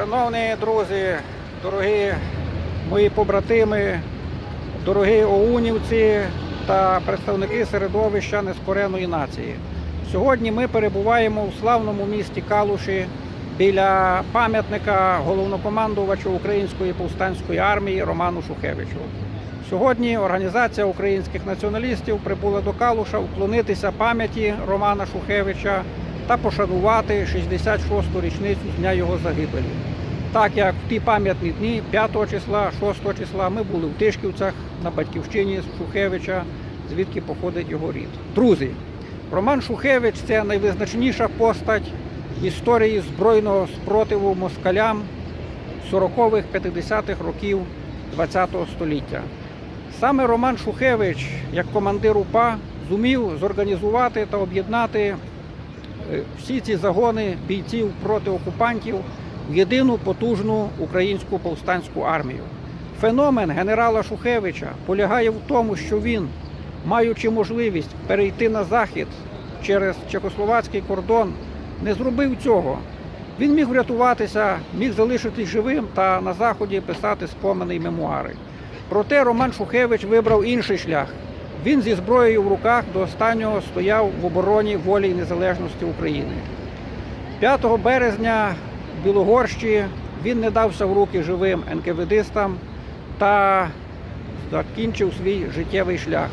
Шановні друзі, дорогі мої побратими, дорогі оунівці та представники середовища нескореної нації. Сьогодні ми перебуваємо у славному місті Калуші біля пам'ятника головнокомандувачу Української повстанської армії Роману Шухевичу. Сьогодні організація українських націоналістів прибула до Калуша вклонитися пам'яті Романа Шухевича та пошанувати 66-ту річницю дня його загибелі. Так як в ті пам'ятні дні 5 числа, 6 числа ми були в Тишківцях на батьківщині Шухевича, звідки походить його рід. Друзі, Роман Шухевич це найвизначніша постать історії збройного спротиву москалям 40-х, 50-х років ХХ століття. Саме Роман Шухевич, як командир УПА, зумів зорганізувати та об'єднати е, всі ці загони бійців проти окупантів єдину потужну українську повстанську армію. Феномен генерала Шухевича полягає в тому, що він, маючи можливість перейти на захід через чехословацький кордон, не зробив цього. Він міг врятуватися, міг залишитись живим та на заході писати спомини й мемуари. Проте Роман Шухевич вибрав інший шлях. Він зі зброєю в руках до останнього стояв в обороні волі і незалежності України. 5 березня Білогорщі він не дався в руки живим НКВДистам та закінчив свій життєвий шлях.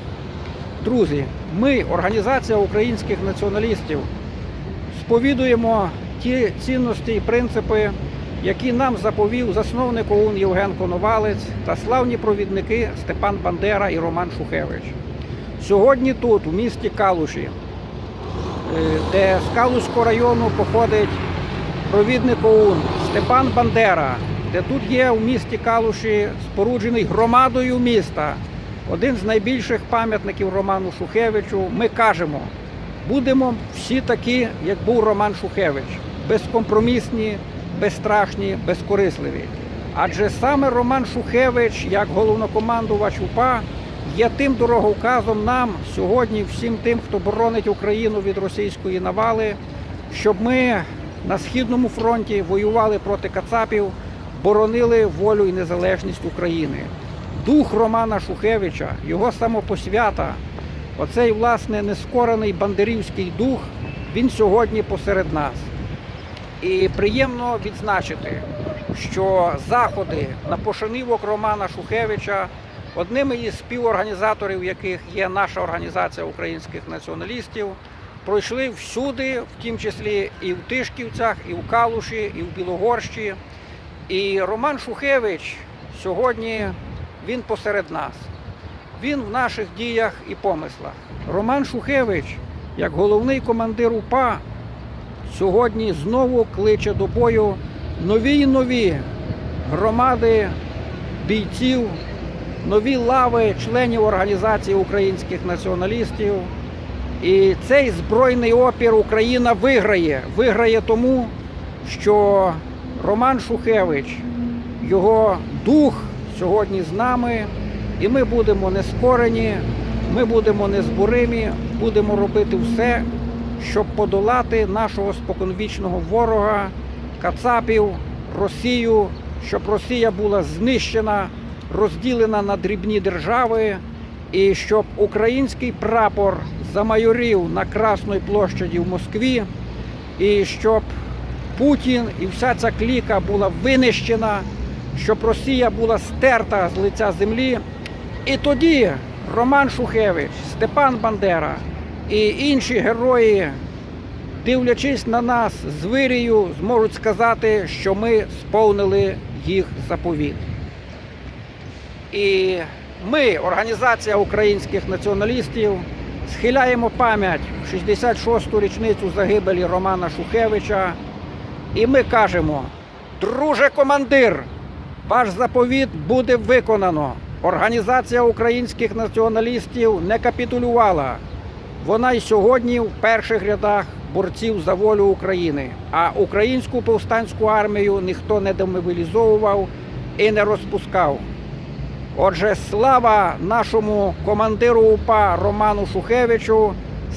Друзі, ми, організація українських націоналістів, сповідуємо ті цінності і принципи, які нам заповів засновник ОУН Євген Коновалець та славні провідники Степан Бандера і Роман Шухевич. Сьогодні тут, у місті Калуші, е, де з Калузького району походить провідник ОУН Степан Бандера, де тут є у місті Калуші споруджений громадою міста, один з найбільших пам'ятників Роману Шухевичу. Ми кажемо, будемо всі такі, як був Роман Шухевич, безкомпромісні, безстрашні, безкорисливі. Адже саме Роман Шухевич, як головнокомандувач УПА, є тим дороговказом нам сьогодні, всім тим, хто боронить Україну від російської навали, щоб ми на східному фронті воювали проти Кацапів, боронили волю і незалежність України. Дух Романа Шухевича, його самопосвята, оцей власне нескорений бандерівський дух, він сьогодні посеред нас. І приємно відзначити, що заходи на пошанівок Романа Шухевича, одними із співорганізаторів яких є наша організація українських націоналістів, пройшли всюди, в тім числі і в Тишківцях, і в Калуші, і в Білогорщі. І Роман Шухевич сьогодні він посеред нас. Він в наших діях і помислах. Роман Шухевич, як головний командир УПА, сьогодні знову кличе до бою нові й нові громади бійців, нові лави членів організації українських націоналістів. І цей збройний опір Україна виграє. Виграє тому, що Роман Шухевич, його дух сьогодні з нами, і ми будемо нескорені, ми будемо незборимі, будемо робити все, щоб подолати нашого споконвічного ворога, Кацапів, Росію, щоб Росія була знищена, розділена на дрібні держави, і щоб український прапор замайорів на Красній площаді в Москві, і щоб Путін і вся ця кліка була винищена, щоб Росія була стерта з лиця землі. І тоді Роман Шухевич, Степан Бандера і інші герої, дивлячись на нас з вирію, зможуть сказати, що ми сповнили їх заповіт. І ми, організація українських націоналістів, схиляємо пам'ять 66-ту річницю загибелі Романа Шухевича. І ми кажемо, друже командир, ваш заповіт буде виконано. Організація українських націоналістів не капітулювала. Вона й сьогодні в перших рядах борців за волю України. А українську повстанську армію ніхто не демобілізовував і не розпускав. Отже, слава нашому командиру УПА Роману Шухевичу,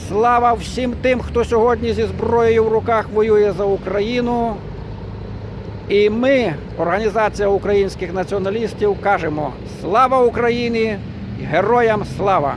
слава всім тим, хто сьогодні зі зброєю в руках воює за Україну. І ми, організація українських націоналістів, кажемо слава Україні! Героям слава!